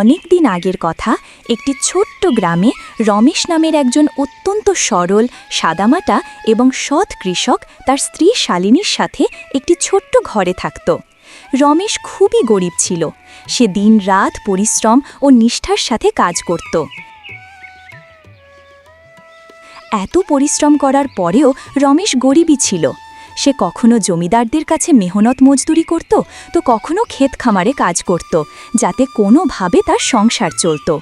অনেক দিন আগের কথা, একটি ছোট্ট গ্রামে রমেশ নামের একজন অত্যন্ত সরল, সাদামাটা এবং সৎ কৃষক তার স্ত্রী শালিনীর সাথে একটি ছোট্ট ঘরে থাকত। রমেশ খুবই গরিব ছিল। সে দিন রাত পরিশ্রম ও নিষ্ঠার সাথে কাজ করত। এত পরিশ্রম করার পরেও রমেশ গরিবই ছিল। সে কখনো জমিদারদের কাছে মেহনত মজদুরি করত, তো কখনো ক্ষেত খামারে কাজ করত, যাতে কোনোভাবে তার সংসার চলত।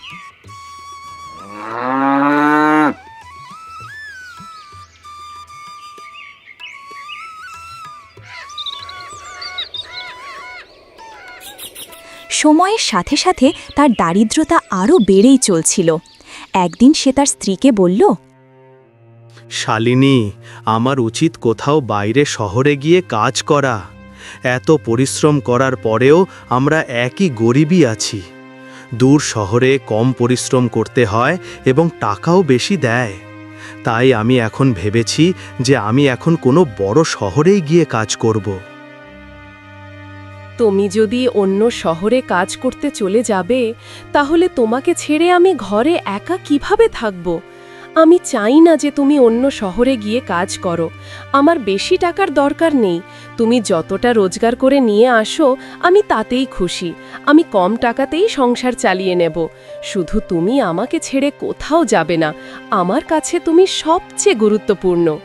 সময়ের সাথে সাথে তার দারিদ্রতা আরও বেড়েই চলছিল। একদিন সে তার স্ত্রীকে বলল শালিনী, আমার উচিত কোথাও বাইরে শহরে গিয়ে কাজ করা। এত পরিশ্রম করার পরেও আমরা একই গরিবই আছি। দূর শহরে কম পরিশ্রম করতে হয় এবং টাকাও বেশি দেয়। তাই আমি এখন ভেবেছি যে আমি এখন কোনো বড় শহরেই গিয়ে কাজ করব। তুমি যদি অন্য শহরে কাজ করতে চলে যাবে, তাহলে তোমাকে ছেড়ে আমি ঘরে একা কীভাবে থাকব? আমি চাই না যে তুমি অন্য শহরে গিয়ে কাজ করো। আমার বেশি টাকার দরকার নেই। তুমি যতটা রোজগার করে নিয়ে আসো, আমি তাতেই খুশি। আমি কম টাকাতেই সংসার চালিয়ে নেব। শুধু তুমি আমাকে ছেড়ে কোথাও যাবে না। আমার কাছে তুমি সবচেয়ে গুরুত্বপূর্ণ।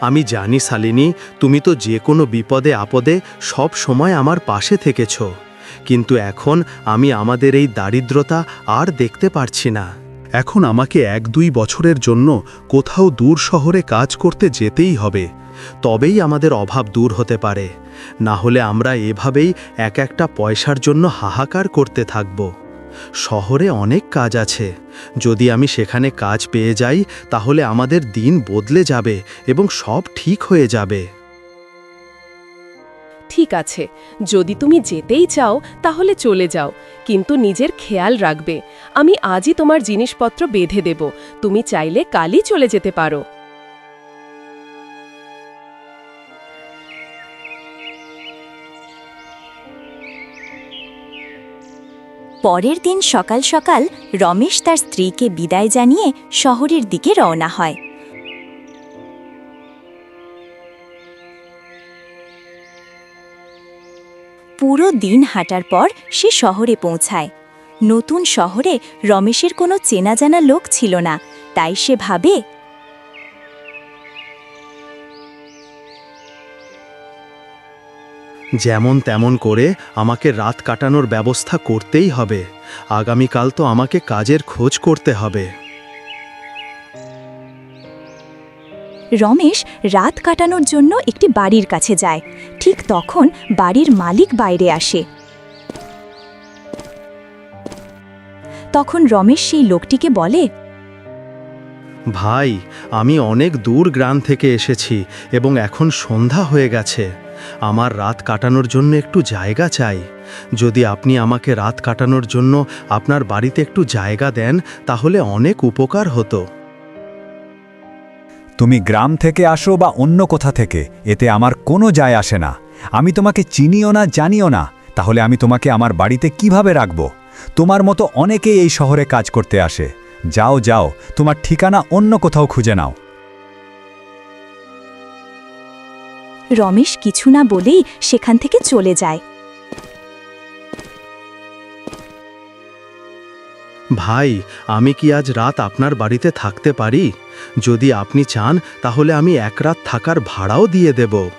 আমি জানি শালিনী, তুমি তো যে কোনো বিপদে আপদে সব সময় আমার পাশে থেকেছ। কিন্তু এখন আমি আমাদের এই দারিদ্রতা আর দেখতে পারছি না। এখন আমাকে এক দুই বছরের জন্য কোথাও দূর শহরে কাজ করতে যেতেই হবে। তবেই আমাদের অভাব দূর হতে পারে। না হলে আমরা এভাবেই এক একটা পয়সার জন্য হাহাকার করতে থাকব। শহরে অনেক কাজ আছে। যদি আমি সেখানে কাজ পেয়ে যাই, তাহলে আমাদের দিন বদলে যাবে এবং সব ঠিক হয়ে যাবে। ঠিক আছে। যদি তুমি যেতেই চাও, তাহলে চলে যাও। কিন্তু নিজের খেয়াল রাখবে। আমি আজই তোমার জিনিসপত্র বেঁধে দেব। তুমি চাইলে কালই চলে যেতে পারো। পরের দিন সকাল সকাল রমেশ তার স্ত্রীকে বিদায় জানিয়ে শহরের দিকে রওনা হয়। পুরো দিন হাঁটার পর সে শহরে পৌঁছায়। নতুন শহরে রমেশের কোনো চেনা জানা লোক ছিল না, তাই সে ভাবে, যেমন তেমন করে আমাকে রাত কাটানোর ব্যবস্থা করতেই হবে। আগামীকাল তো আমাকে কাজের খোঁজ করতে হবে। রমেশ রাত কাটানোর জন্য একটি বাড়ির কাছে যায়। ঠিক তখন বাড়ির মালিক বাইরে আসে। তখন রমেশ সেই লোকটিকে বলে, ভাই, আমি অনেক দূর গ্রাম থেকে এসেছি এবং এখন সন্ধ্যা হয়ে গেছে। আমার রাত কাটানোর জন্য একটু জায়গা চাই। যদি আপনি আমাকে রাত কাটানোর জন্য আপনার বাড়িতে একটু জায়গা দেন, তাহলে অনেক উপকার হতো। তুমি গ্রাম থেকে আসো বা অন্য কোথা থেকে, এতে আমার কোনো যায় আসে না। আমি তোমাকে চিনিও না, জানিও না। তাহলে আমি তোমাকে আমার বাড়িতে কীভাবে রাখব? তোমার মতো অনেকেই এই শহরে কাজ করতে আসে। যাও যাও, তোমার ঠিকানা অন্য কোথাও খুঁজে নাও। রমেশ কিছু না বলেই সেখান থেকে চলে যায়। ভাই আমি কি আজ রাত আপনার বাড়িতে থাকতে পারি? যদি আপনি চান তাহলে আমি এক রাত থাকার ভাড়াও দিয়ে দেব।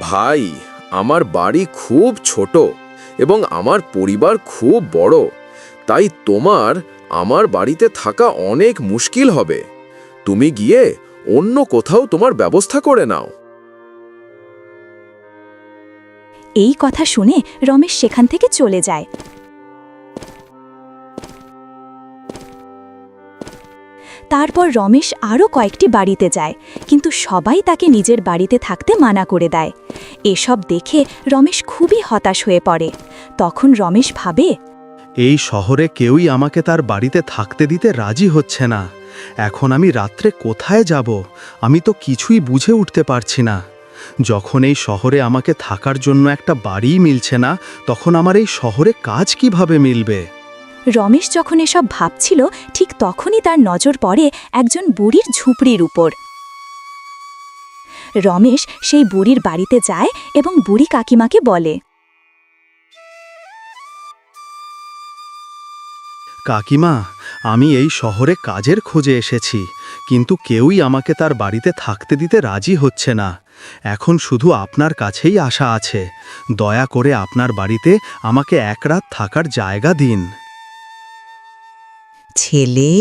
ভাই আমার বাড়ি খুব ছোট এবং আমার পরিবার খুব বড় তাই তোমার আমার বাড়িতে থাকা অনেক মুশকিল হবে। তুমি গিয়ে অন্য কোথাও তোমার ব্যবস্থা করে নাও। এই কথা শুনে রমেশ সেখান থেকে চলে যায়। তারপর রমেশ আরও কয়েকটি বাড়িতে যায়, কিন্তু সবাই তাকে নিজের বাড়িতে থাকতে মানা করে দেয়। এসব দেখে রমেশ খুবই হতাশ হয়ে পড়ে। তখন রমেশ ভাবে, এই শহরে কেউই আমাকে তার বাড়িতে থাকতে দিতে রাজি হচ্ছে না। এখন আমি রাত্রে কোথায় যাব? আমি তো কিছুই বুঝে উঠতে পারছি না। যখন এই শহরে আমাকে থাকার জন্য একটা বাড়িই মিলছে না, তখন আমার এই শহরে কাজ কীভাবে মিলবে? রমেশ যখন এসব ভাবছিল, ঠিক তখনই তার নজর পড়ে একজন বুড়ির ঝুপড়ির উপর। রমেশ সেই বুড়ির বাড়িতে যায় এবং বুড়ি কাকিমাকে বলে, কাকিমা, আমি এই শহরে কাজের খোঁজে এসেছি, কিন্তু কেউই আমাকে তার বাড়িতে থাকতে দিতে রাজি হচ্ছে না। এখন শুধু আপনার কাছেই আশা আছে। দয়া করে আপনার বাড়িতে আমাকে এক রাত থাকার জায়গা দিন। ছেলে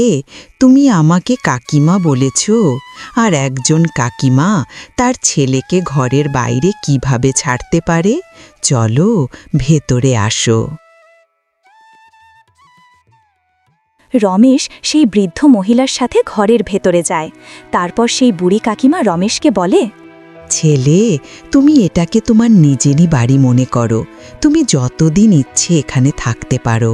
তুমি আমাকে কাকিমা বলেছ আর একজন কাকিমা তার ছেলেকে ঘরের বাইরে কীভাবে ছাড়তে পারে? চলো ভেতরে আসো। রমেশ সেই বৃদ্ধ মহিলার সাথে ঘরের ভেতরে যায়। তারপর সেই বুড়ি কাকিমা রমেশকে বলে ছেলে তুমি এটাকে তোমার নিজেরই বাড়ি মনে করো। তুমি যতদিন ইচ্ছে এখানে থাকতে পারো।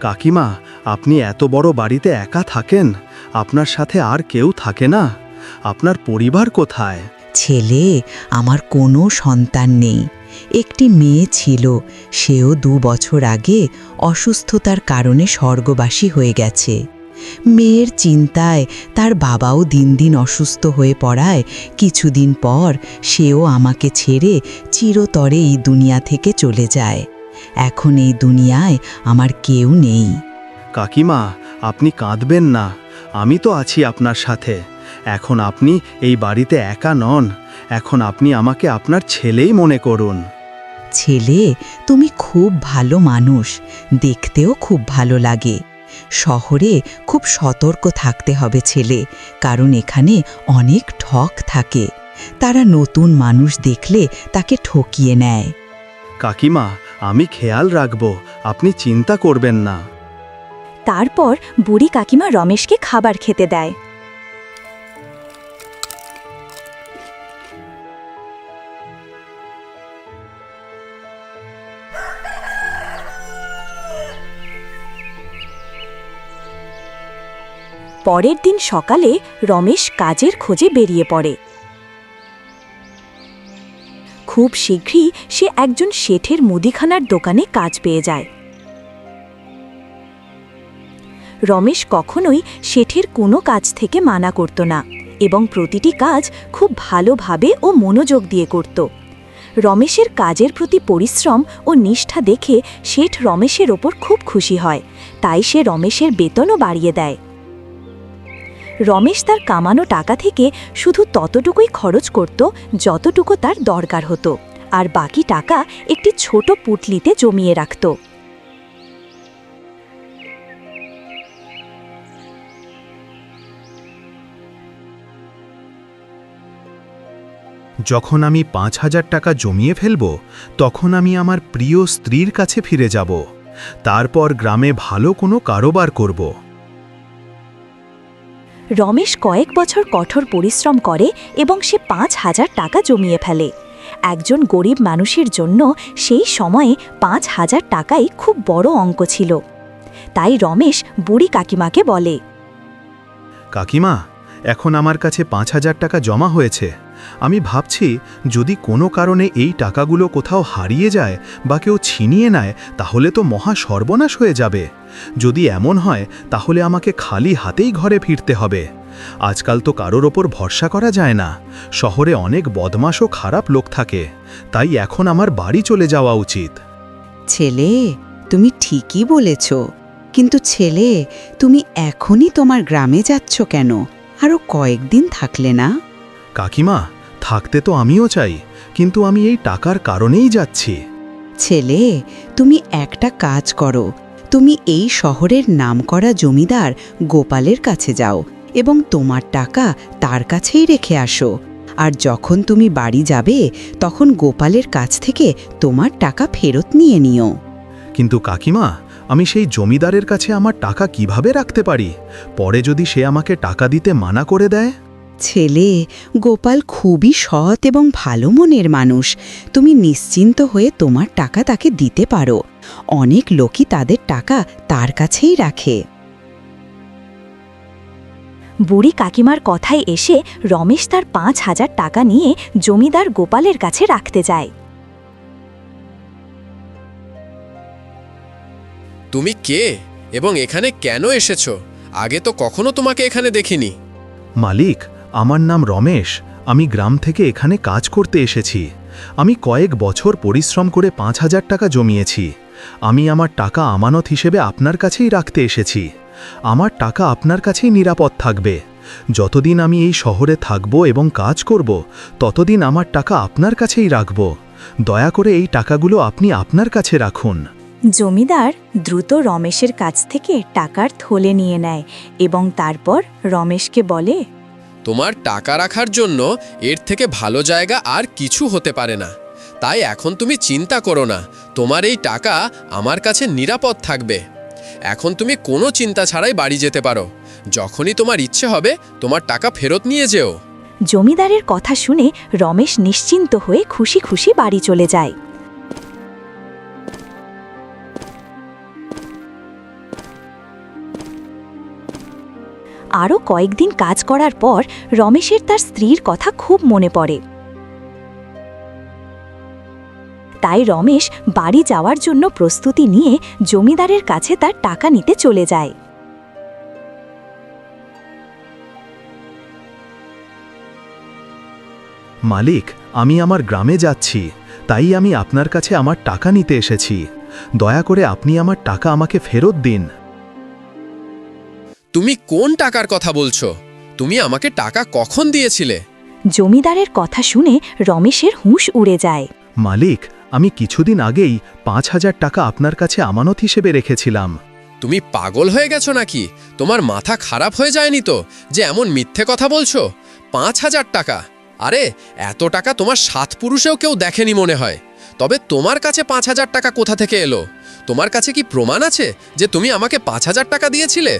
কাকিমা, আপনি এত বড় বাড়িতে একা থাকেন, আপনার সাথে আর কেউ থাকে না। আপনার পরিবার কোথায়? ছেলে, আমার কোনো সন্তান নেই। একটি মেয়ে ছিল, সেও দু বছর আগে অসুস্থতার কারণে স্বর্গবাসী হয়ে গেছে। মেয়ের চিন্তায় তার বাবাও দিন দিন অসুস্থ হয়ে পড়ায়, কিছুদিন পর সেও আমাকে ছেড়ে চিরতরে এই দুনিয়া থেকে চলে যায়। এখন এই দুনিয়ায় আমার কেউ নেই। কাকিমা আপনি কাঁদবেন না। আমি তো আছি আপনার সাথে। এখন আপনি এই বাড়িতে একা নন। এখন আপনি আমাকে আপনার ছেলেই মনে করুন। ছেলে তুমি খুব ভালো মানুষ। দেখতেও খুব ভালো লাগে। শহরে খুব সতর্ক থাকতে হবে ছেলে কারণ এখানে অনেক ঠক থাকে। তারা নতুন মানুষ দেখলে তাকে ঠকিয়ে নেয়। কাকিমা আমি খেয়াল রাখব, আপনি চিন্তা করবেন না। তারপর বুড়ি কাকিমা রমেশকে খাবার খেতে দেয়। পরের দিন সকালে রমেশ কাজের খোঁজে বেরিয়ে পড়ে। খুব শীঘ্রই সে একজন শেঠের মুদিখানার দোকানে কাজ পেয়ে যায়। রমেশ কখনোই শেঠের কোনো কাজ থেকে মানা করত না এবং প্রতিটি কাজ খুব ভালোভাবে ও মনোযোগ দিয়ে করত। রমেশের কাজের প্রতি পরিশ্রম ও নিষ্ঠা দেখে শেঠ রমেশের ওপর খুব খুশি হয়, তাই সে রমেশের বেতনও বাড়িয়ে দেয়। রমেশ তার কামানো টাকা থেকে শুধু ততটুকুই খরচ করত যতটুকু তার দরকার হতো, আর বাকি টাকা একটি ছোট পুটলিতে জমিয়ে রাখত। যখন আমি পাঁচ হাজার টাকা জমিয়ে ফেলব, তখন আমি আমার প্রিয় স্ত্রীর কাছে ফিরে যাব। তারপর গ্রামে ভালো কোনো কারোবার করব। রমেশ কয়েক বছর কঠোর পরিশ্রম করে এবং সে পাঁচ হাজার টাকা জমিয়ে ফেলে। একজন গরিব মানুষের জন্য সেই সময়ে পাঁচ হাজার টাকাই খুব বড় অঙ্ক ছিল। তাই রমেশ বুড়ি কাকিমাকে বলে, কাকিমা, এখন আমার কাছে পাঁচ হাজার টাকা জমা হয়েছে। আমি ভাবছি, যদি কোনো কারণে এই টাকাগুলো কোথাও হারিয়ে যায় বা কেউ ছিনিয়ে নেয়, তাহলে তো মহা সর্বনাশ হয়ে যাবে। যদি এমন হয়, তাহলে আমাকে খালি হাতেই ঘরে ফিরতে হবে। আজকাল তো কারোর ওপর ভরসা করা যায় না। শহরে অনেক বদমাশ ও খারাপ লোক থাকে। তাই এখন আমার বাড়ি চলে যাওয়া উচিত। ছেলে, তুমি ঠিকই বলেছ। কিন্তু ছেলে, তুমি এখনই তোমার গ্রামে যাচ্ছ কেন? আরও কয়েকদিন থাকলে না? কাকিমা থাকতে তো আমিও চাই কিন্তু আমি এই টাকার কারণেই যাচ্ছি। ছেলে তুমি একটা কাজ করো। তুমি এই শহরের নামকরা জমিদার গোপালের কাছে যাও এবং তোমার টাকা তার কাছেই রেখে আসো। আর যখন তুমি বাড়ি যাবে তখন গোপালের কাছ থেকে তোমার টাকা ফেরত নিয়ে নিও। কিন্তু কাকিমা আমি সেই জমিদারের কাছে আমার টাকা কীভাবে রাখতে পারি? পরে যদি সে আমাকে টাকা দিতে মানা করে দেয়? ছেলে গোপাল খুবই সৎ এবং ভালো মনের মানুষ। তুমি নিশ্চিন্ত হয়ে তোমার টাকা তাকে দিতে পারো। অনেক লোকই তাদের টাকা তার কাছেই রাখে। বুড়ি কাকিমার কথায় এসে রমেশ তার পাঁচ হাজার টাকা নিয়ে জমিদার গোপালের কাছে রাখতে যায়। তুমি কে এবং এখানে কেন এসেছ? আগে তো কখনো তোমাকে এখানে দেখিনি। মালিক আমার নাম রমেশ, আমি গ্রাম থেকে এখানে কাজ করতে এসেছি। আমি কয়েক বছর পরিশ্রম করে পাঁচ হাজার টাকা জমিয়েছি। আমি আমার টাকা আমানত হিসেবে আপনার কাছেই রাখতে এসেছি। আমার টাকা আপনার কাছেই নিরাপদ থাকবে। যতদিন আমি এই শহরে থাকব এবং কাজ করব, ততদিন আমার টাকা আপনার কাছেই রাখব। দয়া করে এই টাকাগুলো আপনি আপনার কাছে রাখুন। জমিদার দ্রুত রমেশের কাছ থেকে টাকার থলে নিয়ে নেয় এবং তারপর রমেশকে বলে তোমার টাকা রাখার জন্য এর থেকে ভালো জায়গা আর কিছু হতে পারে না। তাই এখন তুমি চিন্তা করো না, তোমার এই টাকা আমার কাছে নিরাপদ থাকবে। এখন তুমি কোনো চিন্তা ছাড়াই বাড়ি যেতে পারো। যখনই তোমার ইচ্ছে হবে, তোমার টাকা ফেরত নিয়ে যেও। জমিদারের কথা শুনে রমেশ নিশ্চিন্ত হয়ে খুশি খুশি বাড়ি চলে যায়। আরও কয়েকদিন কাজ করার পর রমেশের তার স্ত্রীর কথা খুব মনে পড়ে। তাই রমেশ বাড়ি যাওয়ার জন্য প্রস্তুতি নিয়ে জমিদারের কাছে তার টাকা নিতে চলে যায়। মালিক, আমি আমার গ্রামে যাচ্ছি, তাই আমি আপনার কাছে আমার টাকা নিতে এসেছি। দয়া করে আপনি আমার টাকা আমাকে ফেরত দিন। তুমি কোন টাকার কথা বলছো? তুমি আমাকে টাকা কখন দিয়েছিলে? জমিদারের কথা শুনে রমেশের হুঁশ উড়ে যায়। মালিক আমি কিছুদিন আগেই পাঁচ হাজার টাকা আপনার কাছে আমানত হিসেবে রেখেছিলাম। তুমি পাগল হয়ে গেছো নাকি? তোমার মাথা খারাপ হয়ে যায়নি তো যে এমন মিথ্যে কথা বলছো? পাঁচ হাজার টাকা? আরে এত টাকা তোমার সাত পুরুষেও কেউ দেখেনি মনে হয়। তবে তোমার কাছে পাঁচ হাজার টাকা কোথা থেকে এলো? তোমার কাছে কি প্রমাণ আছে যে তুমি আমাকে পাঁচ হাজার টাকা দিয়েছিলে?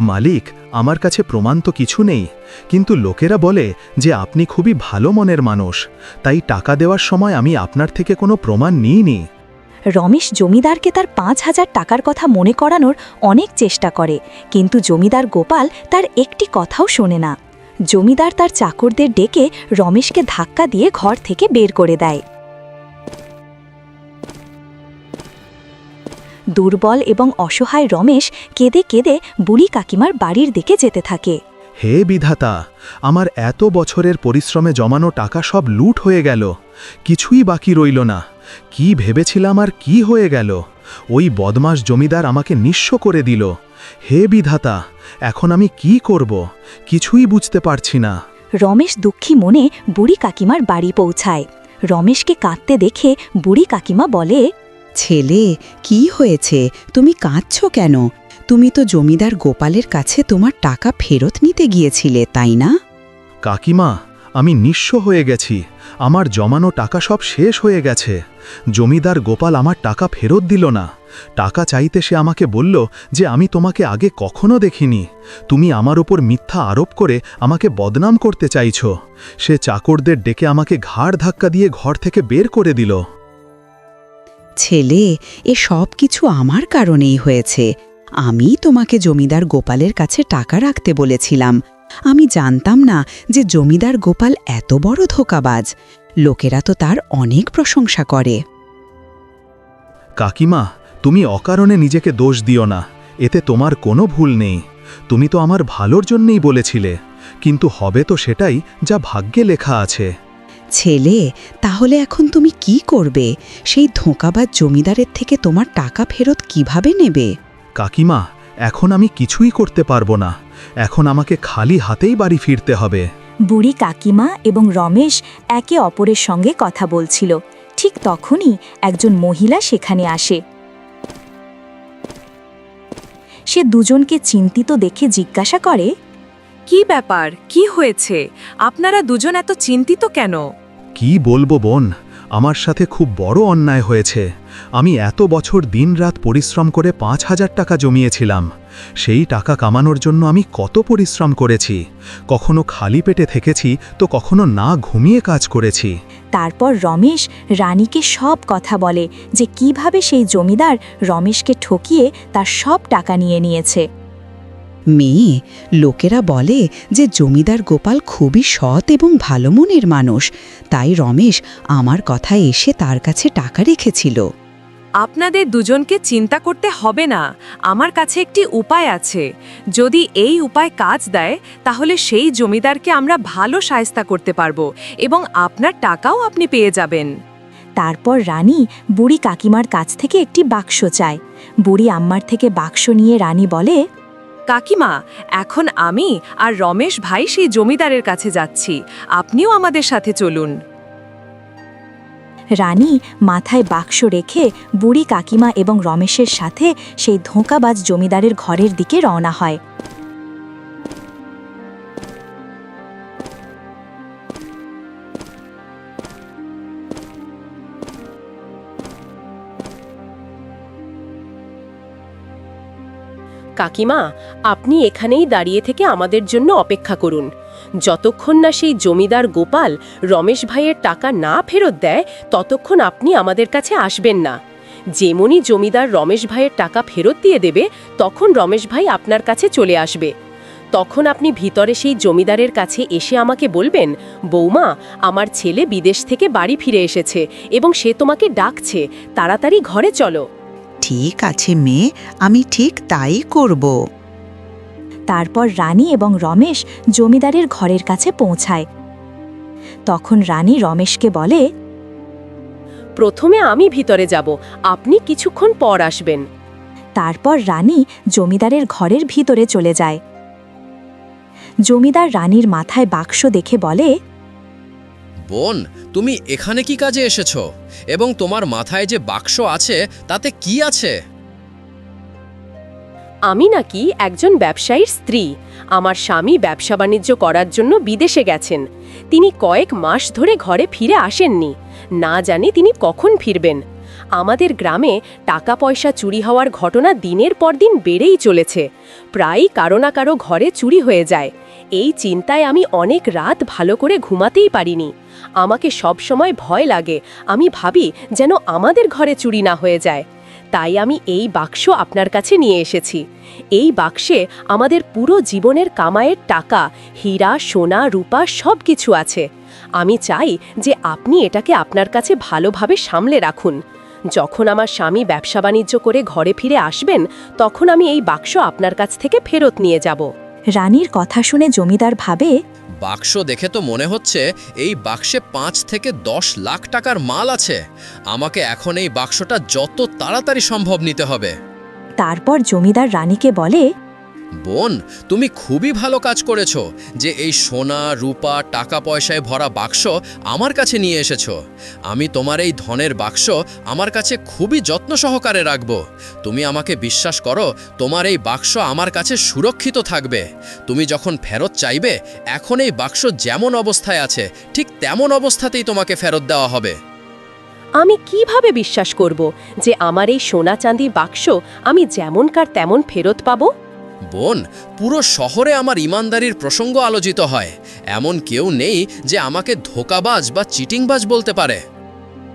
মালিক, আমার কাছে প্রমাণ তো কিছু নেই। কিন্তু লোকেরা বলে যে আপনি খুবই ভালো মনের মানুষ। তাই টাকা দেওয়ার সময় আমি আপনার থেকে কোনো প্রমাণ নিইনি। রমেশ জমিদারকে তার পাঁচ হাজার টাকার কথা মনে করানোর অনেক চেষ্টা করে, কিন্তু জমিদার গোপাল তার একটি কথাও শোনে না। জমিদার তার চাকরদের ডেকে রমেশকে ধাক্কা দিয়ে ঘর থেকে বের করে দেয়। দুর্বল এবং অসহায় রমেশ কেঁদে কেঁদে বুড়ি কাকিমার বাড়ির দিকে যেতে থাকে। হে বিধাতা আমার এত বছরের পরিশ্রমে জমানো টাকা সব লুট হয়ে গেল। কিছুই বাকি রইল না। কি ভেবেছিলাম আর কি হয়ে গেল? ওই বদমাস জমিদার আমাকে নিঃস্ব করে দিল। হে বিধাতা এখন আমি কি করব? কিছুই বুঝতে পারছি না। রমেশ দুঃখী মনে বুড়ি কাকিমার বাড়ি পৌঁছায়। রমেশকে কাঁদতে দেখে বুড়ি কাকিমা বলে ছেলে, কি হয়েছে? তুমি কাঁদছ কেন? তুমি তো জমিদার গোপালের কাছে তোমার টাকা ফেরত নিতে গিয়েছিলে, তাই না? কাকিমা, আমি নিঃস্ব হয়ে গেছি। আমার জমানো টাকা সব শেষ হয়ে গেছে। জমিদার গোপাল আমার টাকা ফেরত দিল না। টাকা চাইতে সে আমাকে বলল যে আমি তোমাকে আগে কখনো দেখিনি। তুমি আমার ওপর মিথ্যা আরোপ করে আমাকে বদনাম করতে চাইছ। সে চাকরদের ডেকে আমাকে ঘাড় ধাক্কা দিয়ে ঘর থেকে বের করে দিল। ছেলে, এ সব কিছু আমার কারণেই হয়েছে। আমি তোমাকে জমিদার গোপালের কাছে টাকা রাখতে বলেছিলাম। আমি জানতাম না যে জমিদার গোপাল এত বড় ধোকাবাজ। লোকেরা তো তার অনেক প্রশংসা করে। কাকিমা, তুমি অকারণে নিজেকে দোষ দিও না। এতে তোমার কোনো ভুল নেই। তুমি তো আমার ভালোর জন্যই বলেছিলে। কিন্তু হবে তো সেটাই যা ভাগ্যে লেখা আছে। ছেলে তাহলে এখন তুমি কি করবে? সেই ধোঁকাবাজ জমিদারের থেকে তোমার টাকা ফেরত কীভাবে নেবে? কাকিমা এখন আমি কিছুই করতে পারব না। এখন আমাকে খালি হাতেই বাড়ি ফিরতে হবে। বুড়ি কাকিমা এবং রমেশ একে অপরের সঙ্গে কথা বলছিল। ঠিক তখনই একজন মহিলা সেখানে আসে। সে দুজনকে চিন্তিত দেখে জিজ্ঞাসা করে কি ব্যাপার? কি হয়েছে? আপনারা দুজন এত চিন্তিত কেন? কি বলব বোন? আমার সাথে খুব বড় অন্যায় হয়েছে। আমি এত বছর দিনরাত পরিশ্রম করে পাঁচ হাজার টাকা জমিয়েছিলাম। সেই টাকা কামানোর জন্য আমি কত পরিশ্রম করেছি। কখনো খালি পেটে থেকেছি, তো কখনো না ঘুমিয়ে কাজ করেছি। তারপর রমেশ রানীকে সব কথা বলে যে কীভাবে সেই জমিদার রমেশকে ঠকিয়ে তার সব টাকা নিয়ে নিয়েছে। মেয়ে। লোকেরা বলে যে জমিদার গোপাল খুবই সৎ এবং ভালো মনের মানুষ। তাই রমেশ আমার কথায় এসে তার কাছে টাকা রেখেছিল। আপনাদের দুজনকে চিন্তা করতে হবে না। আমার কাছে একটি উপায় আছে। যদি এই উপায় কাজ দেয় তাহলে সেই জমিদারকে আমরা ভালো সায়স্তা করতে পারব এবং আপনার টাকাও আপনি পেয়ে যাবেন। তারপর রানী বুড়ি কাকিমার কাছ থেকে একটি বাক্স চায়। বুড়ি আম্মার থেকে বাক্স নিয়ে রানী বলে কাকিমা, এখন আমি আর রমেশ ভাই সেই জমিদারের কাছে যাচ্ছি। আপনিও আমাদের সাথে চলুন। রানী মাথায় বাক্স রেখে বুড়ি কাকিমা এবং রমেশের সাথে সেই ধোঁকাবাজ জমিদারের ঘরের দিকে রওনা হয়। কাকিমা, আপনি এখানেই দাঁড়িয়ে থেকে আমাদের জন্য অপেক্ষা করুন। যতক্ষণ না সেই জমিদার গোপাল রমেশ ভাইয়ের টাকা না ফেরত দেয়, ততক্ষণ আপনি আমাদের কাছে আসবেন না। যেমনই জমিদার রমেশ ভাইয়ের টাকা ফেরত দিয়ে দেবে, তখন রমেশ ভাই আপনার কাছে চলে আসবে। তখন আপনি ভিতরে সেই জমিদারের কাছে এসে আমাকে বলবেন, বৌমা, আমার ছেলে বিদেশ থেকে বাড়ি ফিরে এসেছে এবং সে তোমাকে ডাকছে, তাড়াতাড়ি ঘরে চলো। ঠিক আছে মেয়ে আমি ঠিক তাই করব। তারপর রানী এবং রমেশ জমিদারের ঘরের কাছে পৌঁছায়। তখন রানী রমেশকে বলে প্রথমে আমি ভিতরে যাব আপনি কিছুক্ষণ পর আসবেন। তারপর রানী জমিদারের ঘরের ভিতরে চলে যায়। জমিদার রানীর মাথায় বাক্স দেখে বলে বোন তুমি এখানে কি কাজে এসেছ? এবং তোমার মাথায় যে বাক্স আছে, তাতে কি আছে? আমি নাকি একজন ব্যবসায়ীর স্ত্রী। আমার স্বামী ব্যবসা বাণিজ্য করার জন্য বিদেশে গেছেন। তিনি কয়েক মাস ধরে ঘরে ফিরে আসেননি। না জানি তিনি কখন ফিরবেন। আমাদের গ্রামে টাকা পয়সা চুরি হওয়ার ঘটনা দিনের পর দিন বেড়েই চলেছে। প্রায়ই কারও না কারও ঘরে চুরি হয়ে যায়। এই চিন্তায় আমি অনেক রাত ভালো করে ঘুমাতেই পারিনি। আমাকে সব সময় ভয় লাগে। আমি ভাবি যেন আমাদের ঘরে চুরি না হয়ে যায়। তাই আমি এই বাক্স আপনার কাছে নিয়ে এসেছি। এই বাক্সে আমাদের পুরো জীবনের কামায়ের টাকা, হীরা, সোনা, রূপা সব কিছু আছে। আমি চাই যে আপনি এটাকে আপনার কাছে ভালোভাবে সামলে রাখুন। যখন আমার স্বামী ব্যবসা বাণিজ্য করে ঘরে ফিরে আসবেন, তখন আমি এই বাক্স আপনার কাছ থেকে ফেরত নিয়ে যাব। রানীর কথা শুনে জমিদার ভাবে বাক্স দেখে তো মনে হচ্ছে এই বাক্সে পাঁচ থেকে দশ লাখ টাকার মাল আছে। আমাকে এখন এই বাক্সটা যত তাড়াতাড়ি সম্ভব নিতে হবে। তারপর জমিদার রানীকে বলে বোন, তুমি খুবই ভালো কাজ করেছ যে এই সোনা, রূপা টাকা পয়সায় ভরা বাক্স আমার কাছে নিয়ে এসেছ। আমি তোমার এই ধনের বাক্স আমার কাছে খুবই যত্ন সহকারে রাখব। তুমি আমাকে বিশ্বাস করো, তোমার এই বাক্স আমার কাছে সুরক্ষিত থাকবে। তুমি যখন ফেরত চাইবে, এখন এই বাক্স যেমন অবস্থায় আছে, ঠিক তেমন অবস্থাতেই তোমাকে ফেরত দেওয়া হবে। আমি কীভাবে বিশ্বাস করব যে আমার এই সোনা চাঁদি বাক্স আমি যেমনকার তেমন ফেরত পাবো? বোন, পুরো শহরে আমার ইমানদারির প্রসঙ্গ আলোচিত হয়। এমন কেউ নেই যে আমাকে ধোকাবাজ বা চিটিংবাজ বলতে পারে।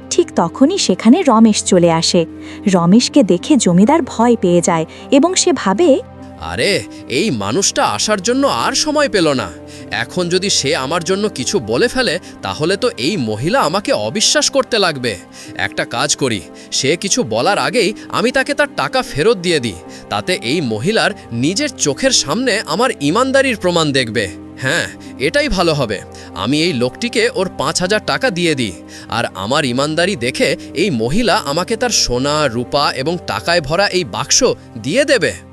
ঠিক তখনই সেখানে রমেশ চলে আসে। রমেশকে দেখে জমিদার ভয় পেয়ে যায় এবং সে ভাবে আরে, এই মানুষটা আসার জন্য আর সময় পেল না। এখন যদি সে আমার জন্য কিছু বলে ফেলে, তাহলে তো এই মহিলা আমাকে অবিশ্বাস করতে লাগবে। একটা কাজ করি, সে কিছু বলার আগেই আমি তাকে তার টাকা ফেরত দিয়ে দিই। তাতে এই মহিলার নিজের চোখের সামনে আমার ইমানদারির প্রমাণ দেখবে। হ্যাঁ এটাই ভালো হবে। আমি এই লোকটিকে ওর পাঁচ হাজার টাকা দিয়ে দিই। আর আমার ইমানদারি দেখে এই মহিলা আমাকে তার সোনা, রূপা এবং টাকায় ভরা এই বাক্স দিয়ে দেবে।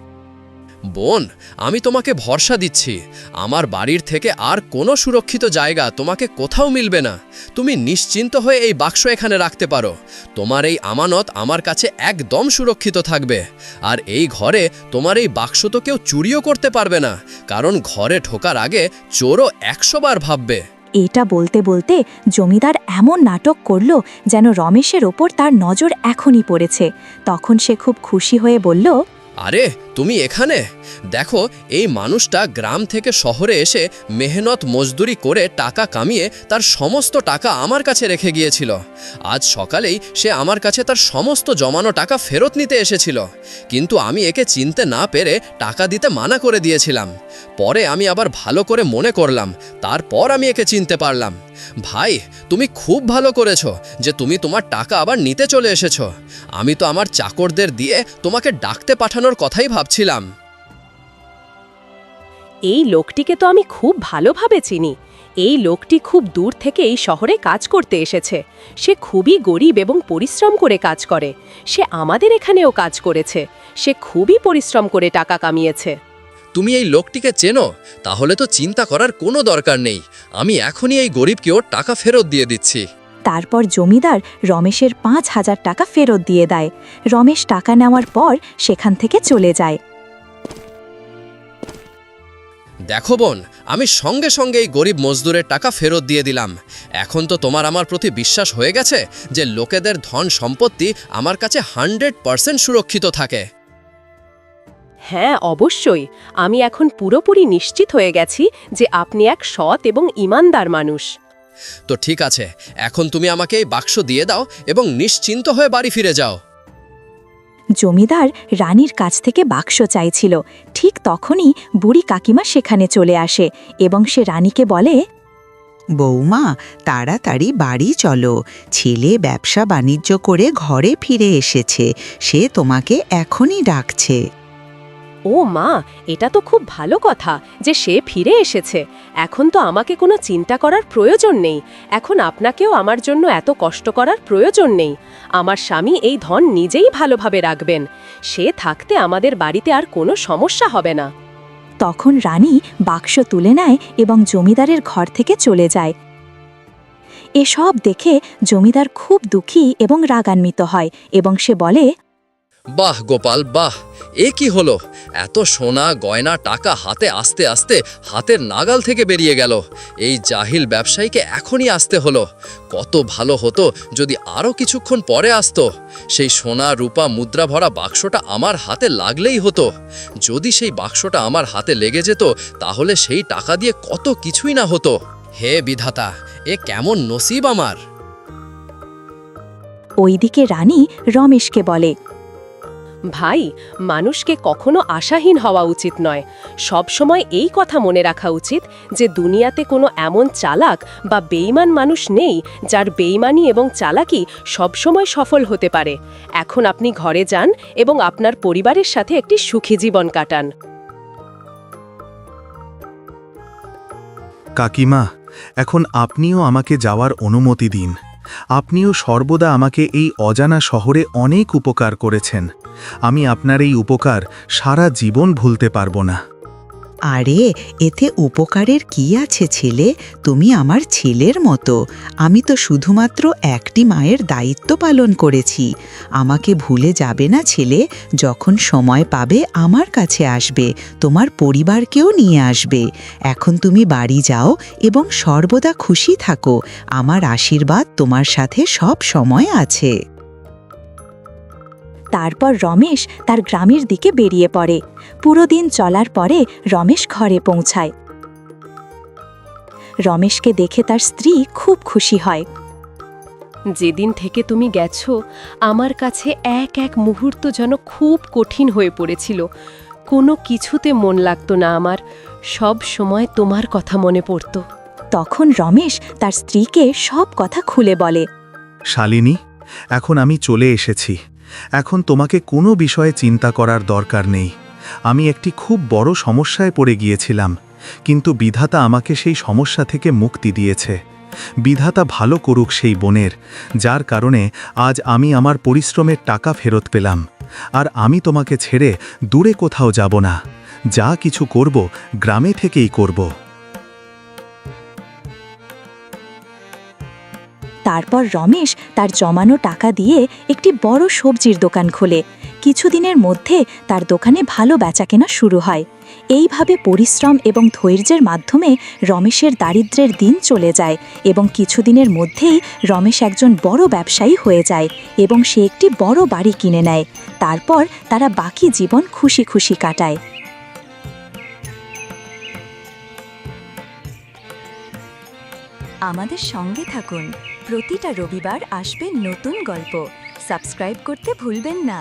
বোন আমি তোমাকে ভরসা দিচ্ছি। আমার বাড়ির থেকে আর কোনো সুরক্ষিত জায়গা তোমাকে কোথাও মিলবে না। তুমি নিশ্চিন্ত হয়ে এই বাক্স এখানে রাখতে পারো। তোমার এই আমানত আমার কাছে একদম সুরক্ষিত থাকবে। আর এই ঘরে তোমার এই বাক্স তো কেউ চুরিও করতে পারবে না কারণ ঘরে ঢোকার আগে চোরও একশো বার ভাববে। এটা বলতে বলতে জমিদার এমন নাটক করল যেন রমেশের ওপর তার নজর এখনই পড়েছে। তখন সে খুব খুশি হয়ে বলল আরে তুমি এখানে? দেখো, এই মানুষটা গ্রাম থেকে শহরে এসে মেহনত মজদুরি করে টাকা কামিয়ে তার সমস্ত টাকা আমার কাছে রেখে গিয়েছিল। আজ সকালেই সে আমার কাছে তার সমস্ত জমানো টাকা ফেরত নিতে এসেছিল। কিন্তু আমি একে চিনতে না পেরে টাকা দিতে মানা করে দিয়েছিলাম। পরে আমি আবার ভালো করে মনে করলাম, তারপর আমি একে চিনতে পারলাম। ভাই, তুমি খুব ভালো করেছ যে তুমি তোমার টাকা আবার নিতে চলে এসেছ। আমি তো আমার চাকরদের দিয়ে তোমাকে ডাকতে পাঠানোর কথাই ভাবছিলাম। এই লোকটিকে তো আমি খুব ভালোভাবে চিনি। এই লোকটি খুব দূর থেকে এই শহরে কাজ করতে এসেছে। সে খুবই গরিব এবং পরিশ্রম করে কাজ করে। সে আমাদের এখানেও কাজ করেছে। সে খুবই পরিশ্রম করে টাকা কামিয়েছে। তুমি এই লোকটিকে চেনো? তাহলে তো চিন্তা করার কোনো দরকার নেই। আমি এখনই এই গরিবকেও টাকা ফেরত দিয়ে দিচ্ছি। তারপর জমিদার রমেশের পাঁচ হাজার টাকা ফেরত দিয়ে দেয়। রমেশ টাকা নেওয়ার পর সেখান থেকে চলে যায়। দেখো বোন আমি সঙ্গে সঙ্গে এই গরিব মজদুরের টাকা ফেরত দিয়ে দিলাম। এখন তো তোমার আমার প্রতি বিশ্বাস হয়ে গেছে যে লোকেদের ধন সম্পত্তি আমার কাছে হান্ড্রেড পারসেন্ট সুরক্ষিত থাকে। হ্যাঁ অবশ্যই। আমি এখন পুরোপুরি নিশ্চিত হয়ে গেছি যে আপনি এক সৎ এবং ইমানদার মানুষ। তো ঠিক আছে এখন তুমি আমাকে এই বাক্স দিয়ে দাও এবং নিশ্চিন্ত হয়ে বাড়ি ফিরে যাও। জমিদার রানীর কাছ থেকে বাক্স চাইছিল। ঠিক তখনই বুড়ি কাকিমা সেখানে চলে আসে এবং সে রানীকে বলে বৌমা তাড়াতাড়ি বাড়ি চলো। ছেলে ব্যবসা বাণিজ্য করে ঘরে ফিরে এসেছে। সে তোমাকে এখনই ডাকছে। ও মা, এটা তো খুব ভালো কথা যে সে ফিরে এসেছে। এখন তো আমাকে কোনো চিন্তা করার প্রয়োজন নেই। এখন আপনাকেও আমার জন্য এত কষ্ট করার প্রয়োজন নেই। আমার স্বামী এই ধন নিজেই ভালোভাবে রাখবেন। সে থাকতে আমাদের বাড়িতে আর কোনো সমস্যা হবে না। তখন রানী বাক্স তুলে নেয় এবং জমিদারের ঘর থেকে চলে যায়। এসব দেখে জমিদার খুব দুঃখী এবং রাগান্বিত হয় এবং সে বলে বাহ, গোপাল, বাহ। এ কি হলো? এত সোনা গয়না টাকা হাতে আসতে আসতে হাতের নাগাল থেকে বেরিয়ে গেল। এই জাহিল ব্যবসায়ীকে এখনই আসতে হলো। কত ভালো হতো যদি আরও কিছুক্ষণ পরে আসতো। সেই সোনা, রূপা, মুদ্রা ভরা বাক্সটা আমার হাতে লাগলেই হতো। যদি সেই বাক্সটা আমার হাতে লেগে যেত, তাহলে সেই টাকা দিয়ে কত কিছুই না হতো। হে বিধাতা, এ কেমন নসিব আমার? ওইদিকে রানী রমেশকে বলে ভাই, মানুষকে কখনো আশাহীন হওয়া উচিত নয়। সবসময় এই কথা মনে রাখা উচিত যে, দুনিয়াতে কোনো এমন চালাক বা বেইমান মানুষ নেই যার বেইমানি এবং চালাকি সবসময় সফল হতে পারে। এখন আপনি ঘরে যান এবং আপনার পরিবারের সাথে একটি সুখী জীবন কাটান। কাকিমা, এখন আপনিও আমাকে যাওয়ার অনুমতি দিন। আপনিও সর্বদা আমাকে এই অজানা শহরে অনেক উপকার করেছেন। আমি আপনার এই উপকার সারা জীবন ভুলতে পারব না। আরে, এতে উপকারের কি আছে ছেলে? তুমি আমার ছেলের মতো। আমি তো শুধুমাত্র একটি মায়ের দায়িত্ব পালন করেছি। আমাকে ভুলে যাবে না ছেলে, যখন সময় পাবে আমার কাছে আসবে, তোমার পরিবারকেও নিয়ে আসবে। এখন তুমি বাড়ি যাও এবং সর্বদা খুশি থাকো। আমার আশীর্বাদ তোমার সাথে সব সময় আছে। তারপর রমেশ তার গ্রামের দিকে বেরিয়ে পড়ে। পুরো দিন চলার পরে রমেশ ঘরে পৌঁছায়। রমেশকে দেখে তার স্ত্রী খুব খুশি হয়। যেদিন থেকে তুমি গেছো আমার কাছে এক এক মুহূর্ত যেন খুব কঠিন হয়ে পড়েছিল। কোনো কিছুতে মন লাগতো না আমার সব সময় তোমার কথা মনে পড়তো। তখন রমেশ তার স্ত্রীকে সব কথা খুলে বলে। শালিনী এখন আমি চলে এসেছি। এখন তোমাকে কোনো বিষয়ে চিন্তা করার দরকার নেই। আমি একটি খুব বড় সমস্যায় পড়ে গিয়েছিলাম, কিন্তু বিধাতা আমাকে সেই সমস্যা থেকে মুক্তি দিয়েছে। বিধাতা ভালো করুক সেই বোনের, যার কারণে আজ আমি আমার পরিশ্রমের টাকা ফেরত পেলাম, আর আমি তোমাকে ছেড়ে দূরে কোথাও যাব না। যা কিছু করব, গ্রামে থেকেই করব। তারপর রমেশ তার জমানো টাকা দিয়ে একটি বড় সবজির দোকান খোলে। কিছুদিনের মধ্যে তার দোকানে ভালো বেচাকেনা শুরু হয়। এইভাবে পরিশ্রম এবং ধৈর্যের মাধ্যমে রমেশের দারিদ্র্যের দিন চলে যায় এবং কিছুদিনের মধ্যেই রমেশ একজন বড় ব্যবসায়ী হয়ে যায় এবং সে একটি বড় বাড়ি কিনে নেয়। তারপর তারা বাকি জীবন খুশি খুশি কাটায়। আমাদের সঙ্গে থাকুন। প্রতিটা রবিবার আসবে নতুন গল্প। সাবস্ক্রাইব করতে ভুলবেন না।